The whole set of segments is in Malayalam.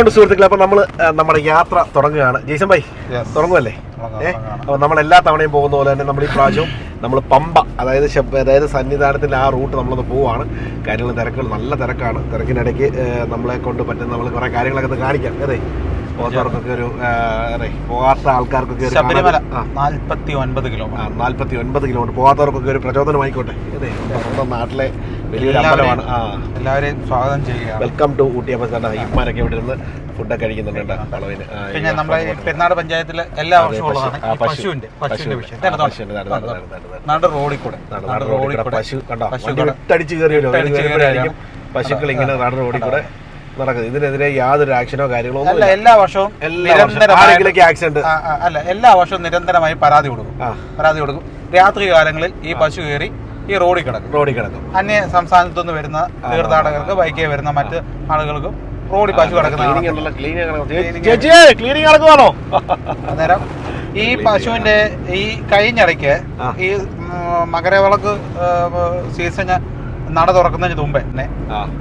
ഉണ്ട് സുഹൃത്തുക്കളെ അപ്പൊ നമ്മൾ നമ്മുടെ യാത്ര തുടങ്ങുകയാണ്. ജയ്സൺ ഭായി തുടങ്ങുമല്ലേ ഏഹ് അപ്പൊ നമ്മൾ എല്ലാ തവണയും പോകുന്ന പോലെ തന്നെ നമ്മൾ ഈ പ്രാവശ്യം നമ്മൾ പമ്പ അതായത് അതായത് സന്നിധാനത്തിന്റെ ആ റൂട്ട് നമ്മളൊന്ന് പോവാണ് കാര്യങ്ങൾ തിരക്കുകൾ നല്ല തിരക്കാണ്. തിരക്കിനിടയ്ക്ക് നമ്മളെ കൊണ്ട് പറ്റുന്ന നമ്മൾ കുറെ കാര്യങ്ങളൊക്കെ ഒന്ന് കാണിക്കാം. അതെ? പോകുന്നവർക്കൊക്കെ ഒരു പോകാത്ത ആൾക്കാർക്കൊക്കെ ശബരിമല നാൽപ്പത്തി ഒൻപത് കിലോമീറ്റർ. നാല്പത്തി ഒൻപത് കിലോമീറ്റർ. പോകാത്തവർക്കൊക്കെ ഒരു പ്രചോദനമായിക്കോട്ടെ. അതെ? നമ്മുടെ സ്വന്തം നാട്ടിലെ വലിയൊരു അമ്പലമാണ്. ആ. എല്ലാവരെയും സ്വാഗതം ചെയ്യുക വെൽക്കം ടു ഊട്ടി അപ്പോൾ ഇമാരൊക്കെ ഇവിടെ ഇരുന്ന് ഫുഡൊക്കെ കഴിക്കുന്നുണ്ട് അളവിന് പിന്നെ നമ്മുടെ പെരുന്നാട് പഞ്ചായത്തിലെ എല്ലാ വർഷവും ഉള്ളതാണ്. പശുവിന്റെ പശുവിന്റെ വിഷയം നട, റോഡിൽ കൂടെ. റോഡിൽ കൂടെ. പശു കണ്ടോ? കയറിയല്ലോ. പശുക്കൾ ഇങ്ങനെ നട റോഡിൽ കൂടെ നടക്കുന്നത്. ഇതിനെതിരെ യാതൊരു ആക്ഷനോ കാര്യങ്ങളോ അല്ല എല്ലാ വർഷവും നിരന്തരമായി ആക്സിഡന്റ് അല്ല എല്ലാ വർഷവും നിരന്തരമായി പരാതി കൊടുക്കും. പരാതി കൊടുക്കും. രാത്രി കാലങ്ങളിൽ ഈ പശു കയറി ഈ റോഡിൽ കിടക്കും. റോഡിൽ കിടക്കും. അന്യ സംസ്ഥാനത്തു നിന്ന് വരുന്ന തീർത്ഥാടകർക്ക് ബൈക്കിൽ വരുന്ന മറ്റ് ആളുകൾക്കും റോഡിൽ പശു കിടക്കുന്ന അന്നേരം ഈ പശുവിന്റെ ഈ കഴിഞ്ഞിടയ്ക്ക് ഈ മകരവിളക്ക് സീസണ് നട തുറക്കുന്നതിന് മുമ്പേ തന്നെ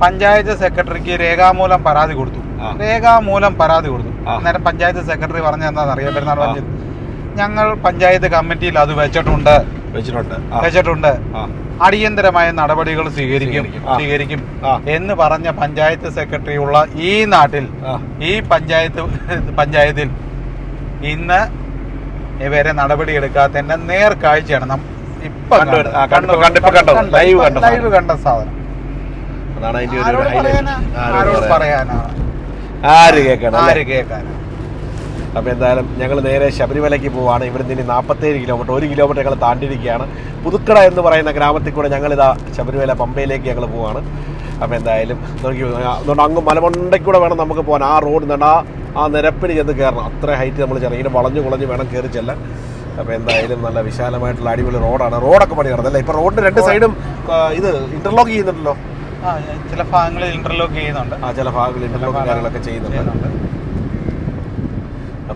പഞ്ചായത്ത് സെക്രട്ടറിക്ക് രേഖാമൂലം പരാതി കൊടുത്തു. രേഖാമൂലം പരാതി കൊടുത്തു. അന്നേരം പഞ്ചായത്ത് സെക്രട്ടറി പറഞ്ഞ എന്താണെന്ന് അറിയാം? പെരുന്നാൾ പഞ്ചായത്ത് ഞങ്ങൾ പഞ്ചായത്ത് കമ്മിറ്റിയിൽ അത് വെച്ചിട്ടുണ്ട്. വെച്ചിട്ടുണ്ട്. അടിയന്തരമായ നടപടികൾ സ്വീകരിക്കും. സ്വീകരിക്കും. എന്ന് പറഞ്ഞ പഞ്ചായത്ത് സെക്രട്ടറി ഉള്ള ഈ നാട്ടിൽ ഈ പഞ്ചായത്ത് പഞ്ചായത്തിൽ ഇന്ന് ഇവരെ നടപടി എടുക്കാത്തതിന്റെ നേർക്കാഴ്ചയാണ് ഇപ്പൊ. ലൈവ് കണ്ട സാധനം. അതാണ് അതിന്റെ ഒരു ആരോട് highlight. പറയാനാ? ആരോട് ആരോട് പറയാൻ? പറയാനാ? ആര് കേൾക്കണം ആര് കേൾക്കാനാ? അപ്പോൾ എന്തായാലും ഞങ്ങൾ നേരെ ശബരിമലയ്ക്ക് പോവുകയാണ് ഇവിടുന്ന് ഇനി നാൽപ്പത്തേഴ് കിലോമീറ്റർ ഒരു കിലോമീറ്റർ ഞങ്ങൾ താണ്ടിയിരിക്കുകയാണ് പുതുക്കട എന്ന് പറയുന്ന ഗ്രാമത്തിൽ കൂടെ ഞങ്ങളിതാ ശബരിമല പമ്പയിലേക്ക് ഞങ്ങൾ പോവുകയാണ് അപ്പോൾ എന്തായാലും നോക്കി അതുകൊണ്ട് അങ്ങ് മലമണ്ടയ്ക്ക് കൂടെ വേണം നമുക്ക് പോകാൻ ആ റോഡ് നടാ ആ നിരപ്പിന് ചെന്ന് കയറണം. അത്ര ഹൈറ്റ് നമ്മൾ ചെറിയ ഇങ്ങനെ വളഞ്ഞു കുളഞ്ഞ് വേണം കയറി ചെല്ലാൻ. അപ്പോൾ എന്തായാലും നല്ല വിശാലമായിട്ടുള്ള അടിപൊളി റോഡാണ് റോഡൊക്കെ പണി നടന്നല്ലേ ഇപ്പോൾ റോഡിന് രണ്ട് സൈഡും ഇത് ഇന്റർലോക്ക് ചെയ്യുന്നുണ്ടല്ലോ. ആ ചില ഭാഗങ്ങളിൽ ഇന്റർലോക്ക് ചെയ്യുന്നുണ്ട്. ആ ചില ഭാഗങ്ങളിൽ ഇന്റർലോക്ക് കാര്യങ്ങളൊക്കെ ചെയ്യുന്നുണ്ട്.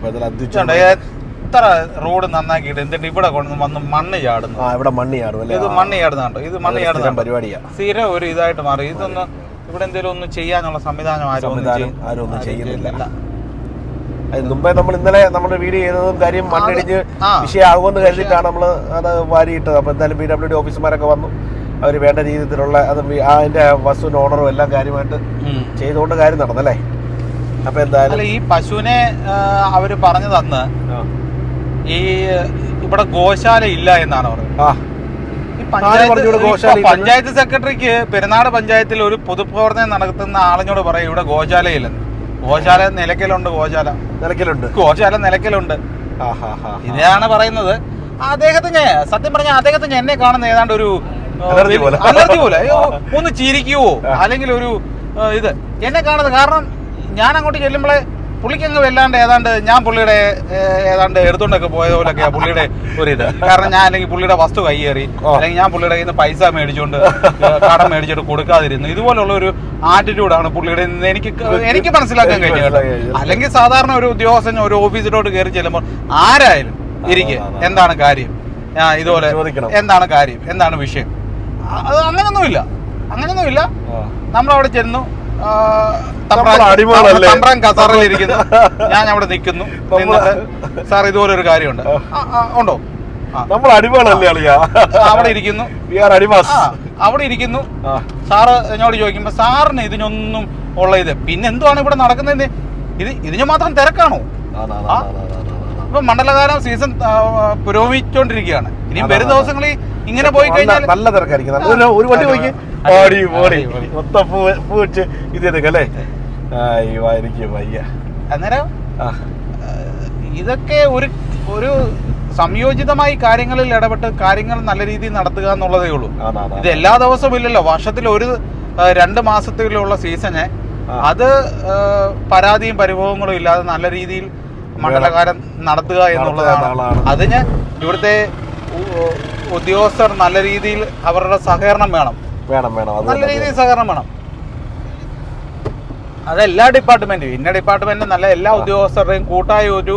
അപ്പോൾ ഇതിൽ അധ്യക്ഷൻ എത്ര റോഡ് നന്നാക്കിയിട്ട് എന്നിട്ട് ഇവിടെ കൊണ്ട് വന്ന് മണ്ണ് ചാടുന്നു. ആ ഇവിടെ മണ്ണ് ചാടും അല്ലേ? ഇത് മണ്ണ് ചാടുന്നുണ്ടോ ഇത് മണ്ണ് ചാടുന്ന സ്ഥിരം പരിപാടിയാ. സ്ഥിരം ഒരു ഇതായിട്ട് മാറി. ഇതൊന്ന് ഇവിടെ എന്തെങ്കിലും ഒന്ന് ചെയ്യാനുള്ള സംവിധാനം ആരും ഒന്നും ആരും ചെയ്യുന്നില്ല. മുമ്പേ നമ്മൾ ഇന്നലെ നമ്മുടെ വീഡിയോ ചെയ്തതും കാര്യം മണ്ണിടിഞ്ഞ്. വിഷയമാകുമെന്ന് കരുതിയിട്ടാണ് നമ്മൾ അത് വാരിയിട്ടത്. അപ്പോൾ എന്തായാലും പി ഡബ്ല്യു ഡി ഓഫീസർമാരൊക്കെ വന്നു. അവർ വേണ്ട രീതിയിലുള്ള അത് വി- അതിന്റെ വസ്തുവിന്റെ ഓണറും എല്ലാം കാര്യമായിട്ട്. ചെയ്തുകൊണ്ട് കാര്യം നടന്നല്ലേ? അല്ല എന്തായാലും ഈ പശുവിനെ അവർ പറഞ്ഞു തന്ന് ഈ ഇവിടെ ഗോശാല ഇല്ല എന്നാണ് പറയുന്നത് ആ. ഈ ആര് പറഞ്ഞു ഇവിടെ ഗോശാല ഇപ്പൊ ഇല്ലെന്ന്? പഞ്ചായത്ത് സെക്രട്ടറിക്ക് പെരുന്നാട് പഞ്ചായത്തിൽ ഒരു പൊതുപ്രവർത്തനം നടത്തുന്ന ആളിനോട് പറയും ഇവിടെ ഗോശാലയില്ലെന്ന്. ഗോശാല നിലയ്ക്കലുണ്ട് ഗോശാല. നിലയ്ക്കലുണ്ട്. ഗോശാല നിലയ്ക്കലുണ്ട്. ഇതാണ് പറയുന്നത്. അദ്ദേഹത്തിന് സത്യം പറഞ്ഞ അദ്ദേഹത്തിന് എന്നെ കാണുന്ന ഏതാണ്ട് ഒരു അലർജി പോലെ. ഒന്ന് ചിരിക്കുവോ? അല്ലെങ്കിൽ ഒരു ഇത്. എന്നെ കാണുന്നത് കാരണം ഞാൻ അങ്ങോട്ട് ചെല്ലുമ്പോഴേ പുള്ളിക്കങ്ങ് വല്ലാണ്ട് ഏതാണ്ട് ഞാൻ പുള്ളിയുടെ ഏതാണ്ട് എടുത്തോണ്ടൊക്കെ പോയ പോലൊക്കെയാ പുള്ളിയുടെ ഒരു ഇത് കാരണം ഞാൻ അല്ലെങ്കിൽ പുള്ളിയുടെ വസ്തു കൈയേറി അല്ലെങ്കിൽ ഞാൻ പുള്ളിയുടെ കയ്യിൽ നിന്ന് പൈസ മേടിച്ചുകൊണ്ട് കടം മേടിച്ചിട്ട് കൊടുക്കാതിരുന്നു. ഇതുപോലുള്ള ഒരു ആറ്റിറ്റ്യൂഡാണ് പുള്ളിയുടെ എനിക്ക് എനിക്ക് മനസ്സിലാക്കാൻ കഴിഞ്ഞത് കഴിഞ്ഞു കേട്ടോ. അല്ലെങ്കിൽ സാധാരണ ഒരു ഉദ്യോഗസ്ഥൻ ഒരു ഓഫീസിലോട്ട് കയറി ചെല്ലുമ്പോൾ ആരായാലും ഇരിക്കെ. എന്താണ് കാര്യം? ഞാൻ ഇതുപോലെ. എന്താണ് കാര്യം? എന്താണ് വിഷയം? അത് അങ്ങനൊന്നുമില്ല. അങ്ങനൊന്നുമില്ല. നമ്മൾ നമ്മളവിടെ ചെന്നു. തമ്പ്രാൻ- കസാറയിലിരിക്കുന്നു ഞാൻ അവിടെ നിൽക്കുന്നു. സാർ ഇതുപോലെ ഒരു കാര്യമുണ്ട്. ഉണ്ടോ? നമ്മൾ അടിമകളല്ലേ അളിയാ? അവിടെ ഇരിക്കുന്നു. അവിടെ ഇരിക്കുന്നു. സാറ് എന്നോട് ചോദിക്കുമ്പോ സാറിന് ഇതിനൊന്നും ഉള്ള ഇത് പിന്നെ എന്തുവാണ് ഇവിടെ നടക്കുന്നത് ഇത് ഇതിന് മാത്രം തിരക്കാണോ. ഇപ്പൊ മണ്ഡലകാലം സീസൺ പുരോഗമിച്ചോണ്ടിരിക്കുകയാണ്. ഇനി വരും ദിവസങ്ങളിൽ ഇങ്ങനെ പോയി കഴിഞ്ഞാൽ നല്ല തിരക്കായിരിക്കും. ഒരു- വണ്ടി പോയി. ഓടി ഓടി. മൊത്തം പൂ പൂ വെച്ച് ഇത് എടുക്കല്ലേ വയ്യ. അന്നേരം ഇതൊക്കെ ഒരു ഒരു സംയോജിതമായി കാര്യങ്ങളിൽ ഇടപെട്ട് കാര്യങ്ങൾ നല്ല രീതിയിൽ നടത്തുക എന്നുള്ളതേ ഉള്ളൂ. ഇത് എല്ലാ ദിവസവും ഇല്ലല്ലോ. വർഷത്തിൽ ഒരു രണ്ട് മാസത്തിലുള്ള സീസണെ. അത് പരാതിയും പരിഭവങ്ങളും ഇല്ലാതെ നല്ല രീതിയിൽ മണ്ഡലകാലം നടത്തുക എന്നുള്ളതാണ്. എന്നുള്ളതാണ്. അതിന് ഇവിടുത്തെ ഉദ്യോഗസ്ഥർ നല്ല രീതിയിൽ അവരുടെ സഹകരണം വേണം. വേണം വേണം. അത് നല്ല. രീതിയിൽ സഹകരണം വേണം. അത് എല്ലാ ഡിപ്പാർട്ട്മെന്റും ഇന്ന ഡിപ്പാർട്ട്മെന്റും നല്ല എല്ലാ ഉദ്യോഗസ്ഥരുടെയും കൂട്ടായ ഒരു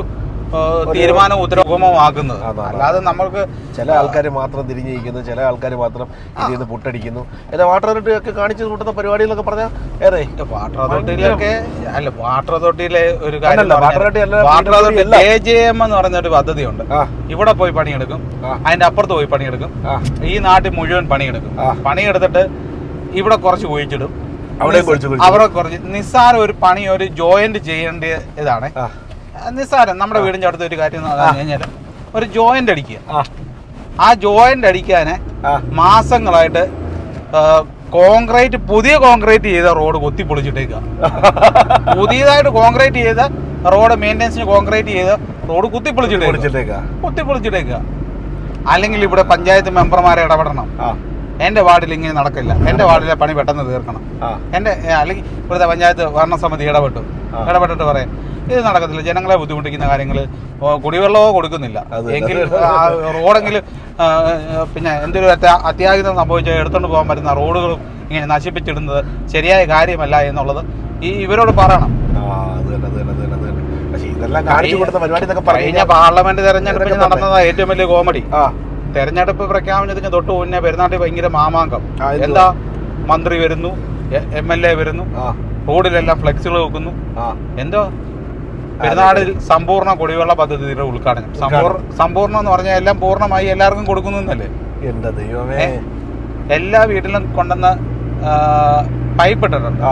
തീരുമാനം ഉത്തരവുമാകുന്നത്. അല്ലാതെ നമ്മൾക്ക് ചില ആൾക്കാർ മാത്രം തിരിഞ്ഞിരിക്കുന്നു ചില ആൾക്കാർ മാത്രം ഇതിൽ നിന്ന് പുട്ടടിക്കുന്നു. എന്നാ വാട്ടർ അതോറിറ്റി ഒക്കെ കാണിച്ചു കൂട്ടുന്ന പരിപാടികളൊക്കെ പറഞ്ഞാൽ ഏറെ? വാട്ടർ അതോറിറ്റിയിലൊക്കെ അല്ല വാട്ടർ അതോറിറ്റിയിലെ ഒരു കാര്യം വാട്ടർ അതോറിറ്റി അല്ല, വാട്ടർ PWD അല്ല. എ ജെ എം എന്ന് പറഞ്ഞ ഒരു പദ്ധതിയുണ്ട് ഇവിടെ പോയി പണിയെടുക്കും. അതിന്റെ അപ്പുറത്ത് പോയി പണിയെടുക്കും. ഈ നാട്ടിൽ മുഴുവൻ പണിയെടുക്കും. പണിയെടുത്തിട്ട് ഇവിടെ കുറച്ച് കുഴിച്ചിടും. അവിടെ കുറച്ച് കുഴിച്ചിടും. അവിടെ കുറച്ച് നിസ്സാര ഒരു പണി ഒരു ജോയിന്റ് ചെയ്യേണ്ട ഇതാണ്. നിസ്സാരം. നമ്മുടെ വീടിന്റെ അടുത്ത് ഒരു കാര്യം കഴിഞ്ഞാൽ ഒരു ജോയിന്റ് അടിക്കുക. ആ. ജോയിന്റ് അടിക്കാന് മാസങ്ങളായിട്ട് കോൺക്രീറ്റ് പുതിയ കോൺക്രീറ്റ് ചെയ്ത റോഡ് കൊത്തി പൊളിച്ചിട്ടേക്കുക. പുതിയതായിട്ട് കോൺക്രീറ്റ് ചെയ്ത റോഡ് മെയിന്റെനൻസിന് കോൺക്രീറ്റ് ചെയ്ത റോഡ് കുത്തി പൊളിച്ചിട്ടേക്കുക. കുത്തി പൊളിച്ചിട്ടേക്കുക. അല്ലെങ്കിൽ ഇവിടെ പഞ്ചായത്ത് മെമ്പർമാരെ ഇടപെടണം. എന്റെ വാർഡിൽ ഇങ്ങനെ നടക്കില്ല. എന്റെ വാർഡിലെ പണി പെട്ടെന്ന് തീർക്കണം. എന്റെ എന്റെ അല്ലെങ്കിൽ ഇവിടുത്തെ പഞ്ചായത്ത് ഭരണസമിതി ഇടപെട്ടു. ഇടപെട്ടിട്ട് പറയാം ഇത് നടക്കത്തില്ല. ജനങ്ങളെ ബുദ്ധിമുട്ടിക്കുന്ന കാര്യങ്ങൾ കുടിവെള്ളമോ കൊടുക്കുന്നില്ല. എങ്കിൽ റോഡെങ്കിലും പിന്നെ എന്തൊരു അത്യാഗ്രഹം അത്യാഹിതം സംഭവിച്ചാൽ എടുത്തുകൊണ്ട് പോകാൻ പറ്റുന്ന റോഡുകളും ഇങ്ങനെ നശിപ്പിച്ചിടുന്നത് ശരിയായ കാര്യമല്ല എന്നുള്ളത് ഈ ഇവരോട് പറയണം. കഴിഞ്ഞ പാർലമെന്റ് തെരഞ്ഞെടുപ്പിൽ നടന്നതാണ് നടന്നതാ ഏറ്റവും വലിയ കോമഡി. തെരഞ്ഞെടുപ്പ് പ്രഖ്യാപനത്തിന് തൊട്ട് മുന്നേ പെരുന്നാട്ടിൽ ഭയങ്കര മാമാങ്കം. എന്താ? മന്ത്രി വരുന്നു എം എൽ എ വരുന്നു റോഡിലെല്ലാം ഫ്ലെക്സുകൾ വെക്കുന്നു. എന്തോ? പെരുന്നാടിൽ സമ്പൂർണ കുടിവെള്ള പദ്ധതിയുടെ ഉദ്ഘാടനം. സമ്പൂർണ എന്ന് പറഞ്ഞാൽ എല്ലാം പൂർണമായി എല്ലാവർക്കും കൊടുക്കുന്നു എന്നല്ലേ? എന്റെ ദൈവമേ. എല്ലാ വീട്ടിലും കൊണ്ടുവന്ന പൈപ്പ് ഇട്ടിട്ടുണ്ട്.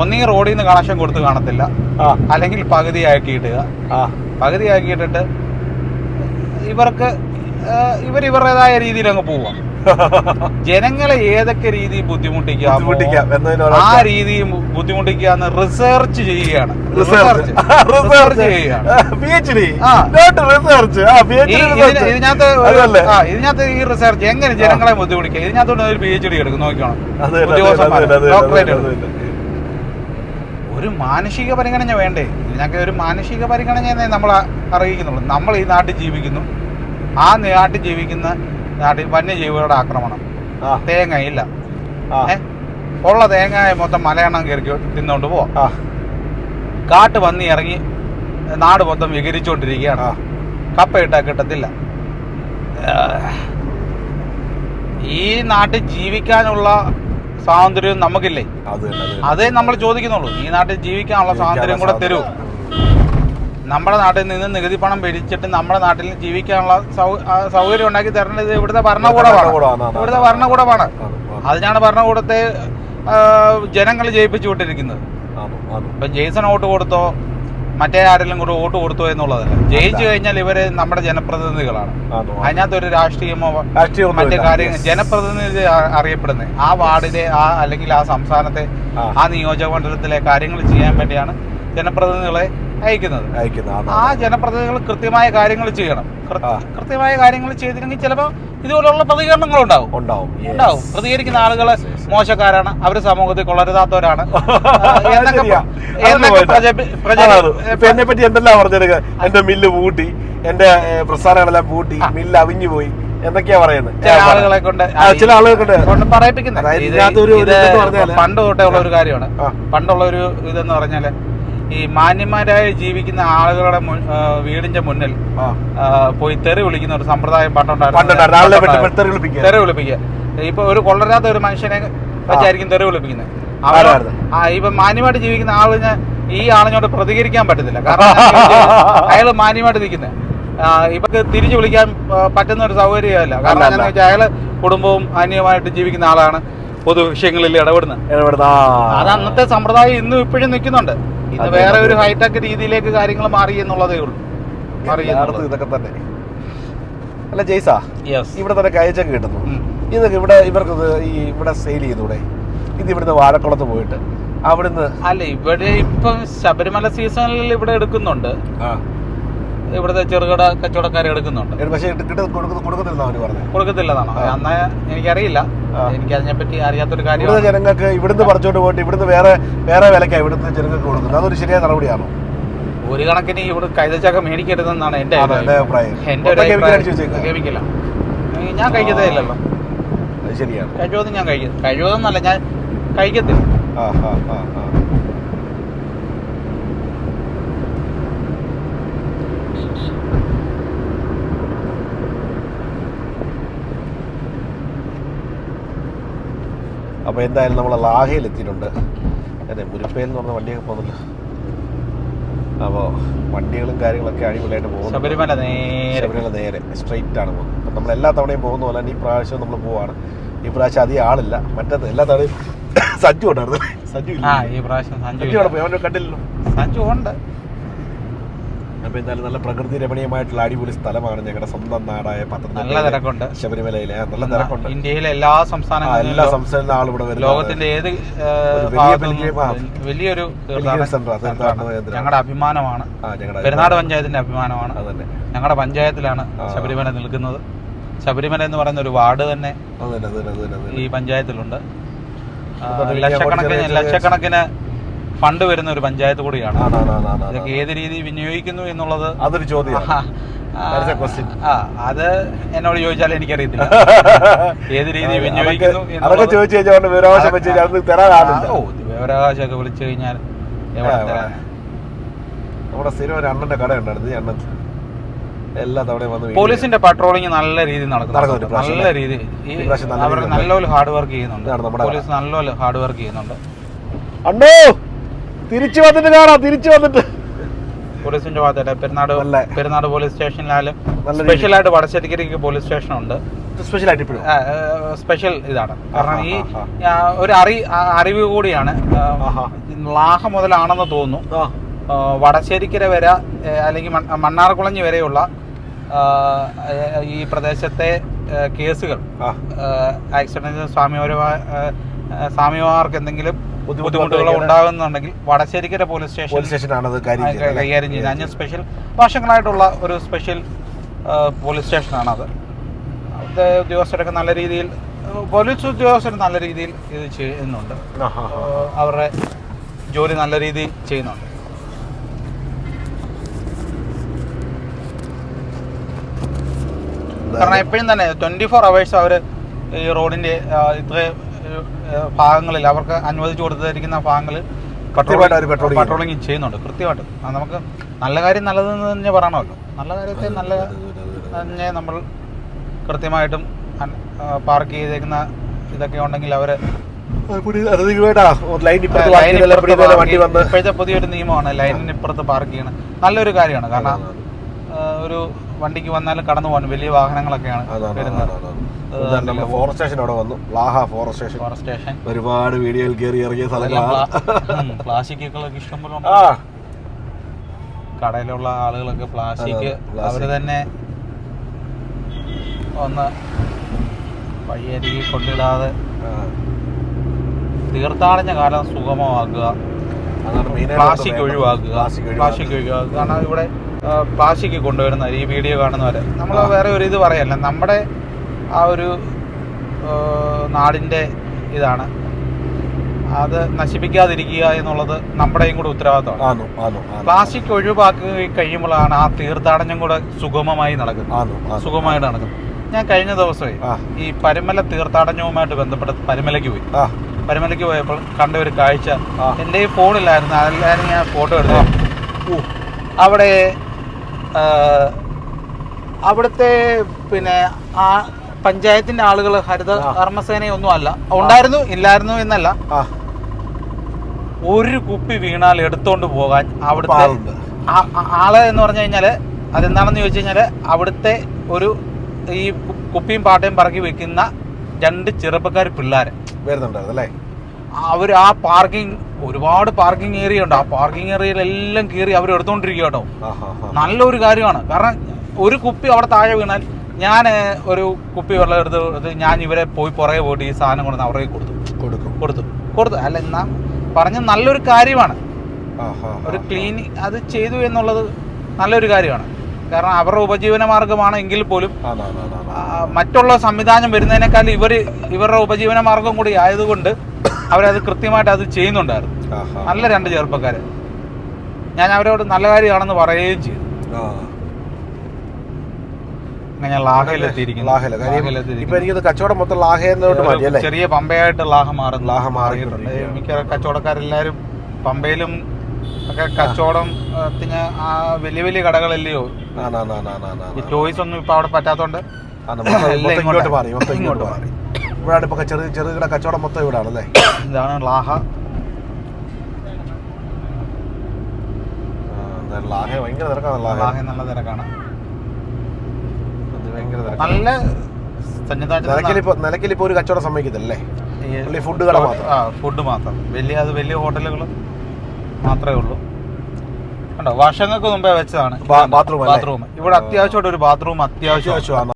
ഒന്നീ റോഡിൽ നിന്ന് കണക്ഷൻ കൊടുത്ത് കാണത്തില്ല. അല്ലെങ്കിൽ പകുതിയാക്കി ഇടുക പകുതിയാക്കി ഇട്ടിട്ട് ഇവർക്ക് ഇവർ ഇവരുടേതായ രീതിയിൽ അങ്ങ് പോവാം. ജനങ്ങളെ ഏതൊക്കെ രീതി ബുദ്ധിമുട്ടിക്കാം? ആ രീതിയിൽ ബുദ്ധിമുട്ടിക്കുക എന്ന് റിസർച്ച് ചെയ്യുകയാണ്. റിസർച്ച് ഇതിനകത്ത് ഈ റിസർച്ച് എങ്ങനെ ജനങ്ങളെ ബുദ്ധിമുട്ടിക്കുക ഇതിനകത്തോട് ഒരു പി എച്ച് ഡി എടുക്കും. ഡോക്ടറേറ്റ്. തന്നെ. ഒരു മാനുഷിക പരിഗണന വേണ്ടേ? ഇതിനൊക്കെ ഒരു മാനുഷിക പരിഗണനയെ നമ്മൾ അറിയിക്കുന്നുള്ളൂ. നമ്മൾ ഈ നാട്ടിൽ ജീവിക്കുന്നു. ആ നാട്ടിൽ ജീവിക്കുന്ന നാട്ടിൽ വന്യജീവികളുടെ ആക്രമണം. ആ. തേങ്ങ ഇല്ല ആ. ഏ? ഉള്ള തേങ്ങ മൊത്തം മലയെണ്ണം കയറി തിന്നുകൊണ്ട് പോവാം. കാട്ട് വന്നി ഇറങ്ങി നാട് മൊത്തം വികരിച്ചുകൊണ്ടിരിക്കുകയാണ് ആ. കപ്പ ഇട്ടാൽ കിട്ടത്തില്ല. ഈ നാട്ടിൽ ജീവിക്കാനുള്ള സ്വാതന്ത്ര്യം നമുക്കില്ലേ. അതേ നമ്മൾ ചോദിക്കുന്നുള്ളൂ. ഈ നാട്ടിൽ ജീവിക്കാനുള്ള സ്വാതന്ത്ര്യം കൂടെ തരൂ. നമ്മുടെ നാട്ടിൽ നിന്ന് നികുതി പണം പിരിച്ചിട്ട് നമ്മുടെ നാട്ടിൽ ജീവിക്കാനുള്ള സൗകര്യം ഉണ്ടാക്കി തരേണ്ടത് ഇവിടുത്തെ ഭരണകൂടമാണ്. ഇവിടുത്തെ ഭരണകൂടമാണ്. അതിനാണ് ഭരണകൂടത്തെ ജനങ്ങൾ ജയിപ്പിച്ചു വിട്ടിരിക്കുന്നത്. ഇപ്പൊ ജെയ്സൺ വോട്ട് കൊടുത്തോ മറ്റേ ആരെങ്കിലും കൂടെ വോട്ട് കൊടുത്തോ എന്നുള്ളതല്ല. ജയിച്ചു കഴിഞ്ഞാൽ ഇവർ നമ്മുടെ ജനപ്രതിനിധികളാണ്. അതിനകത്തൊരു. രാഷ്ട്രീയമോ മറ്റേ കാര്യങ്ങൾ ജനപ്രതിനിധി അറിയപ്പെടുന്നത് ആ വാർഡിലെ ആ അല്ലെങ്കിൽ ആ സംസ്ഥാനത്തെ. ആ നിയോജക മണ്ഡലത്തിലെ കാര്യങ്ങൾ ചെയ്യാൻ വേണ്ടിയാണ് ജനപ്രതിനിധികളെ അയക്കുന്നത്. അയക്കുന്ന ആ. ജനപ്രതിനിധികൾ കൃത്യമായ കാര്യങ്ങൾ ചെയ്യണം. കൃത്യമായ കാര്യങ്ങൾ ചെയ്തില്ലെങ്കിൽ ചിലപ്പോൾ ഇതുപോലുള്ള പ്രതികരണങ്ങൾ ഉണ്ടാവും. ഉണ്ടാവും. ഉണ്ടാവും. പ്രതികരിക്കുന്ന ആളുകളെ. മോശക്കാരാണ്. അവർ സമൂഹത്തിൽ കൊള്ളരുതാത്തവരാണ്. എന്നെ പറ്റി എന്തെല്ലാം പറഞ്ഞെടുക്ക? എന്റെ മില്ല് പൂട്ടി എന്റെ പ്രസ്ഥാനങ്ങളെല്ലാം പൂട്ടി മില്ല് അവിഞ്ഞു പോയി. എന്തൊക്കെയാ പറയുന്നത്? ചില ആളുകളെ കൊണ്ട് ചില ആളുകളെ കൊണ്ട് പറയിപ്പിക്കുന്നത് പണ്ട് തൊട്ടേ ഉള്ള ഒരു കാര്യമാണ്. പണ്ടുള്ള ഒരു ഇതെന്ന് പറഞ്ഞാൽ ഈ മാന്യന്മാരായി ജീവിക്കുന്ന ആളുകളുടെ വീടിന്റെ മുന്നിൽ പോയി തെറി വിളിക്കുന്ന ഒരു സമ്പ്രദായം പണ്ടുണ്ടായിരുന്നു. തെറി വിളിപ്പിക്കുക. ഇപ്പൊ ഒരു കൊള്ളരാത്ത ഒരു മനുഷ്യനെ വെച്ചായിരിക്കും തെറി വിളിപ്പിക്കുന്നത്. ആ ഇപ്പൊ മാന്യമായിട്ട് ജീവിക്കുന്ന ആളിന് ഈ ആളിനോട് പ്രതികരിക്കാൻ പറ്റത്തില്ല. കാരണം അയാൾ മാന്യമായിട്ട് നിൽക്കുന്നത്. ഇവർക്ക് തിരിച്ചു വിളിക്കാൻ പറ്റുന്ന ഒരു സൗകര്യമല്ല. കാരണം എന്താണെന്ന് വെച്ചാൽ അയാൾ കുടുംബവും മാന്യമായിട്ട് ജീവിക്കുന്ന ആളാണ്. പൊതു വിഷയങ്ങളിൽ ഇടപെടുന്നത് ഇടപെടുന്ന. അത് അന്നത്തെ സമ്പ്രദായം ഇന്നും ഇപ്പോഴും നിൽക്കുന്നുണ്ട്. ഇന്ന് അതെ, വേറെ അതെ. ഒരു ഹൈടെക് രീതിയിലേക്ക് കാര്യങ്ങൾ മാറി എന്നുള്ളതേ ഉള്ളൂ. മാറി ഇതൊക്കെ തന്നെ. അല്ല ജെയ്സാ യെസ് ഇവിടെ തന്നെ കയച്ചൊക്കെ കിട്ടുന്നു. ഇതൊക്കെ ഇവിടെ ഇവർക്ക് ഈ ഇവിടെ സെയിൽ ചെയ്തൂടെ ഇത് ഇവിടുന്ന് വാഴക്കുളത്ത് പോയിട്ട് അവിടുന്ന് അല്ല ഇവിടെ ഇപ്പം ശബരിമല സീസണിൽ ഇവിടെ എടുക്കുന്നുണ്ട്. ഇവിടുത്തെ ചെറുകിട കച്ചവടക്കാർ എടുക്കുന്നുണ്ട്. എടി, പക്ഷേ കൊടുക്കുന്നില്ല അവർ പറഞ്ഞത് കൊടുക്കത്തില്ലെന്നാണോ. അന്ന് എനിക്കറിയില്ല. എനിക്ക് അതിനെപ്പറ്റി അറിയാത്തൊരു കാര്യം ജനങ്ങൾക്ക് ഇവിടുന്ന് പറിച്ചോണ്ട് പോയിട്ട് ഇവിടുന്ന് വേറെ വേറെ വിലക്കാണ് ഇവിടുത്തെ ജനങ്ങൾക്ക് കൊടുക്കുന്നത്. അതൊരു ശരിയായ നടപടിയാണോ? ഒരു കണക്കിന് ഇവിടെ കൈതച്ചക്ക മേടിക്കരുതെന്നാണ് എന്റെ അഭിപ്രായം. എന്റെ ഒരു അഭിപ്രായം കെമിക്കല ഞാൻ കഴിക്കത്തേ ഇല്ലല്ലോ ശരിയാണ്. കഴിവതും ഞാൻ കഴിക്കും. കഴിവതെന്നല്ല ഞാൻ കഴിക്കത്തില്ല. ആ ആ ആ ആ. അപ്പോൾ എന്തായാലും നമ്മൾ ലാഹയിൽ എത്തിയിട്ടുണ്ട്. അതെ മുരിപ്പയിൽ എന്ന് പറഞ്ഞ വണ്ടിയൊക്കെ പോകുന്നില്ല അപ്പോൾ വണ്ടികളും കാര്യങ്ങളൊക്കെ അടിപൊളിയായിട്ട് പോകും ശബരിമല നേരെ. ശബരിമല നേരെ സ്ട്രെയിറ്റ് ആണ് പോകുന്നത്. അപ്പം നമ്മൾ എല്ലാ തവണയും പോകുന്ന പോലെ തന്നെ ഈ പ്രാവശ്യം നമ്മൾ പോവാണ്. ഈ പ്രാവശ്യം അധികം ആളില്ല. മറ്റത് എല്ലാ തവണയും സജ്ജു ഉണ്ടായിരുന്നു. സജ്ജു ആ ഈ പ്രാവശ്യം സഞ്ജു അവിടെ പോയി. അവനെ കണ്ടില്ലല്ലോ. സഞ്ജു ഉണ്ട്. അപ്പോൾ എന്തായാലും നല്ല പ്രകൃതി രമണീയമായിട്ടുള്ള അടിപൊളി സ്ഥലമാണ് ഞങ്ങളുടെ സ്വന്തം നാടായ നല്ല പത്തനംതിട്ട തിരക്കുണ്ട്. ശബരിമലയിലെ. നല്ല തിരക്കുണ്ട്. ഇന്ത്യയിലെ എല്ലാ സംസ്ഥാനങ്ങളും എല്ലാ സംസ്ഥാനങ്ങളിലും സംസ്ഥാനത്തിലും ആളിവിടെ വരും ലോകത്തിന്റെ ഏത് വലിയൊരു. ഞങ്ങളുടെ അഭിമാനമാണ്. പെരുന്നാട് പഞ്ചായത്തിന്റെ അഭിമാനമാണ്. ഞങ്ങളുടെ പഞ്ചായത്തിലാണ് ശബരിമല നിൽക്കുന്നത്. ശബരിമല എന്ന് പറയുന്ന ഒരു വാർഡ് തന്നെ ഈ പഞ്ചായത്തിലുണ്ട്. ലക്ഷക്കണക്കിന് ലക്ഷക്കണക്കിന് ഫണ്ട് വരുന്ന ഒരു പഞ്ചായത്ത് കൂടിയാണ്. ഇതൊക്കെ. ഏത് രീതി വിനിയോഗിക്കുന്നു എന്നുള്ളത്? അതൊരു ആ അത് എന്നോട് ചോദിച്ചാൽ എനിക്കറിയത്തില്ല. ഏത് രീതി വിനിയോഗിക്കുന്നു അതൊക്കെ ചോദിച്ചു കഴിഞ്ഞാൽ വിവരാവകാശം വെച്ച് അത് ഓ വിവരാവകാശമൊക്കെ വിളിച്ചു കഴിഞ്ഞാൽ എവിടെ ആ, തരാൻ നമ്മുടെ സ്ഥിരം ഒരു അണ്ണന്റെ കട ഉണ്ടായിരുന്നു അണ്ണൻ. എല്ലാ തവണയും വന്ന് പോലീസിന്റെ പട്രോളിംഗ് നല്ല രീതിയിൽ നടക്കുന്നുണ്ട് നടക്കുന്നുണ്ട് നല്ല രീതി. അവർ നല്ലപോലെ ഹാർഡ് വർക്ക് ചെയ്യുന്നുണ്ട്. പോലീസ് നല്ലപോലെ ഹാർഡ് വർക്ക് ചെയ്യുന്നുണ്ട്. അണ്ണോ! തിരിച്ചു വന്നിട്ട് കാണാം തിരിച്ചു വന്നിട്ട്. പോലീസിന്റെ ഭാഗത്തായിട്ട് പെരുന്നാട് പെരുന്നാട് പോലീസ് സ്റ്റേഷനിലായാലും സ്പെഷ്യൽ ആയിട്ട് സ്പെഷ്യലായിട്ട് വടശ്ശേരിക്ക് പോലീസ് സ്റ്റേഷൻ ഉണ്ട് സ്പെഷ്യൽ ആയിട്ട് ഇപ്പോഴും സ്പെഷ്യൽ ഇതാണ്. കാരണം ഈ ഒരു അറി അറിവ് കൂടിയാണ്. ലാഹ മുതലാണെന്ന് തോന്നുന്നു. വടശ്ശേരിക്കര വരെ അല്ലെങ്കിൽ മണ്ണാർക്കുളഞ്ഞി വരെയുള്ള ഈ പ്രദേശത്തെ കേസുകൾ. ആക്സിഡന്റ് സ്വാമിമാരുമായ സ്വാമിമാർക്ക് എന്തെങ്കിലും ബുദ്ധിമുട്ടുകൾ വന്നു ഉണ്ടാകുന്നുണ്ടെങ്കിൽ വടശ്ശേരിക്കര പോലീസ് സ്റ്റേഷൻ പോലീസ് സ്റ്റേഷനാണ് അത് കാര്യം ആ, കൈകാര്യം ചെയ്യുന്നത്. അതിന് സ്പെഷ്യൽ വർഷങ്ങളായിട്ടുള്ള ഒരു സ്പെഷ്യൽ പോലീസ് സ്റ്റേഷനാണ് അത് അവിടുത്തെ ഉദ്യോഗസ്ഥരൊക്കെ നല്ല രീതിയിൽ പോലീസ് ഉദ്യോഗസ്ഥർ നല്ല രീതിയിൽ ഇത് ചെയ്യുന്നുണ്ട്. അവരുടെ ജോലി നല്ല രീതിയിൽ ചെയ്യുന്നുണ്ട്. കാരണം എപ്പോഴും തന്നെ ട്വന്റി ഫോർ അവേഴ്സ് അവർ ഈ റോഡിന്റെ ആ, ഇത്രയും ഭാഗങ്ങളിൽ അവർക്ക് അനുവദിച്ചു കൊടുത്തിരിക്കുന്ന ഭാഗങ്ങളിൽ പട്രോളിംഗ് ചെയ്യുന്നുണ്ട്. കൃത്യമായിട്ട്. നമുക്ക് നല്ല കാര്യം നല്ലതെന്ന് തന്നെ പറയണമല്ലോ. നല്ല കാര്യത്തെ നല്ല തന്നെ നമ്മൾ കൃത്യമായിട്ടും പാർക്ക് ചെയ്തേക്കുന്ന ഇതൊക്കെ ഉണ്ടെങ്കിൽ വന്ന് ഇപ്പോഴത്തെ പുതിയൊരു നിയമമാണ് ലൈനിന് ഇപ്പുറത്ത് പാർക്ക് ചെയ്യണം. നല്ലൊരു കാര്യമാണ്. കാരണം ഒരു വണ്ടിക്ക് വന്നാലും കടന്നു പോകാൻ വലിയ വാഹനങ്ങളൊക്കെയാണ് വരുന്നത്. ഫോറസ്റ്റ് സ്റ്റേഷൻ അവിടെ വന്നു. Laha forest station forest station ഒരുപാട് വീഡിയോയിൽ കയറി ഇറങ്ങിയ സ്ഥലങ്ങളാണ് പ്ലാസ്റ്റിക് ഇഷ്ടംപോലെ കടയിലുള്ള ആളുകളൊക്കെ പ്ലാസ്റ്റിക് അവർ തന്നെ ഒന്ന് വഴിയരികെ കൊണ്ടിടാതെ. തീർത്ഥാടന കാലം സുഗമമാക്കുക. പ്ലാസ്റ്റിക്. ഒഴിവാക്കുക. പ്ലാസ്റ്റിക് ഒഴിവാക്കുക. കാരണം ഇവിടെ പ്ലാസ്റ്റിക് കൊണ്ടുവരുന്ന ഈ വീഡിയോ കാണുന്നവരെ നമ്മൾ വേറെ ഒരു ഇത് പറയല്ല. നമ്മുടെ ആ ഒരു നാടിന്റെ ഇതാണ്. അത് നശിപ്പിക്കാതിരിക്കുക എന്നുള്ളത് നമ്മുടെയും കൂടെ ഉത്തരവാദിത്തമാണ്. പ്ലാസ്റ്റിക് ഒഴിവാക്കി കഴിയുമ്പോഴാണ് ആ തീർത്ഥാടനം കൂടെ സുഗമമായി നടക്കുന്നത്. സുഗമമായിട്ട് നടക്കുന്നത്. ഞാൻ കഴിഞ്ഞ ദിവസമേ ഈ പരുമല തീർത്ഥാടനവുമായിട്ട് ബന്ധപ്പെട്ട് പരുമലയ്ക്ക് പോയി. പരുമലയ്ക്ക് പോയപ്പോൾ കണ്ട ഒരു കാഴ്ച. എന്റെ ഫോണിലായിരുന്നു. അതിലായിരുന്നു ഞാൻ ഫോട്ടോ എടുത്തത്. ഓ, അവിടെ അവിടുത്തെ പിന്നെ ആ പഞ്ചായത്തിന്റെ ആളുകൾ ഹരിത കർമ്മസേനയൊന്നും അല്ല ഉണ്ടായിരുന്നു ഇല്ലായിരുന്നു എന്നല്ല. ഒരു കുപ്പി വീണാൽ എടുത്തോണ്ട് പോകാൻ അവിടുത്തെ ആൾ എന്ന് പറഞ്ഞു കഴിഞ്ഞാൽ അതെന്താണെന്ന് ചോദിച്ചു കഴിഞ്ഞാൽ അവിടുത്തെ ഒരു ഈ കുപ്പിയും പാട്ടയും പറക്കി വെക്കുന്ന രണ്ട് ചെറുപ്പക്കാർ പിള്ളേരെ. വരുന്നുണ്ടായിരുന്നു അല്ലേ? അവർ ആ പാർക്കിംഗ് ഒരുപാട് പാർക്കിംഗ് ഏരിയ ഉണ്ട്. ആ പാർക്കിംഗ് ഏരിയയിലെല്ലാം കയറി അവർ എടുത്തോണ്ടിരിക്കുക കേട്ടോ. നല്ലൊരു കാര്യമാണ്. കാരണം ഒരു കുപ്പി അവിടെ താഴെ വീണാൽ ഞാൻ ഒരു കുപ്പി വെള്ളം എടുത്ത് ഞാൻ ഇവരെ പോയി പുറകെ പോയിട്ട് ഈ സാധനം കൊണ്ട് അവരെ കൊടുത്തു. കൊടുക്കും കൊടുത്തു. കൊടുത്തു. അല്ല എന്നാ പറഞ്ഞ നല്ലൊരു കാര്യമാണ്. ഒരു ക്ലീനിങ് അത് ചെയ്തു എന്നുള്ളത് നല്ലൊരു കാര്യമാണ്. കാരണം അവരുടെ ഉപജീവന മാർഗമാണ് എങ്കിൽ പോലും മറ്റുള്ള സംവിധാനം വരുന്നതിനേക്കാൾ ഇവർ ഇവരുടെ ഉപജീവന മാർഗം കൂടി ആയതുകൊണ്ട് അവരത് കൃത്യമായിട്ട് അത് ചെയ്യുന്നുണ്ടായിരുന്നു. നല്ല രണ്ട് ചെറുപ്പക്കാര്. ഞാൻ അവരോട് നല്ല കാര്യമാണെന്ന് പറയുകയും ചെയ്തു. കച്ചവടം മൊത്തം ചെറിയ പമ്പയായിട്ട് ലാഹ മാറുന്നു. ലാഹ മാറിയിട്ടുണ്ട്. മിക്ക കച്ചവടക്കാരെല്ലാരും പമ്പയിലും ഒക്കെ കച്ചവടം പിന്നെ വലിയ വലിയ കടകളല്ലയോ? ചോയ്സ് ഒന്നും ഇപ്പൊ അവിടെ പറ്റാത്തോണ്ട് ഇങ്ങോട്ട് മാറി ഇങ്ങോട്ട് മാറി. ഇവിടെയാണ് ഇപ്പൊ ചെറിയ ചെറുകിട കച്ചവടം മൊത്തം ഇവിടെ ആണല്ലേ ഇതാണ് ലാഹ. ലാഹ ഭയങ്കര തിരക്കാണ് ലാഹ. ലാഹ നല്ല തിരക്കാണ്. ഭയങ്കര നല്ല നിലയ്ക്കലിപ്പോ നിലയ്ക്കലിപ്പോ ഒരു കച്ചവടം സമ്മതിക്കത്തില്ലേ ഫുഡ് കട മാത്രം. ആ ഫുഡ് മാത്രം. വലിയ അത് വലിയ ഹോട്ടലുകൾ മാത്രമേ ഉള്ളൂ. കണ്ടോ? വർഷങ്ങൾക്ക് മുമ്പേ വെച്ചതാണ്. ബാത്റൂം അല്ലേ? ബാത്റൂം. ഇവിടെ അത്യാവശ്യമായിട്ട് ഒരു ബാത്റൂം അത്യാവശ്യം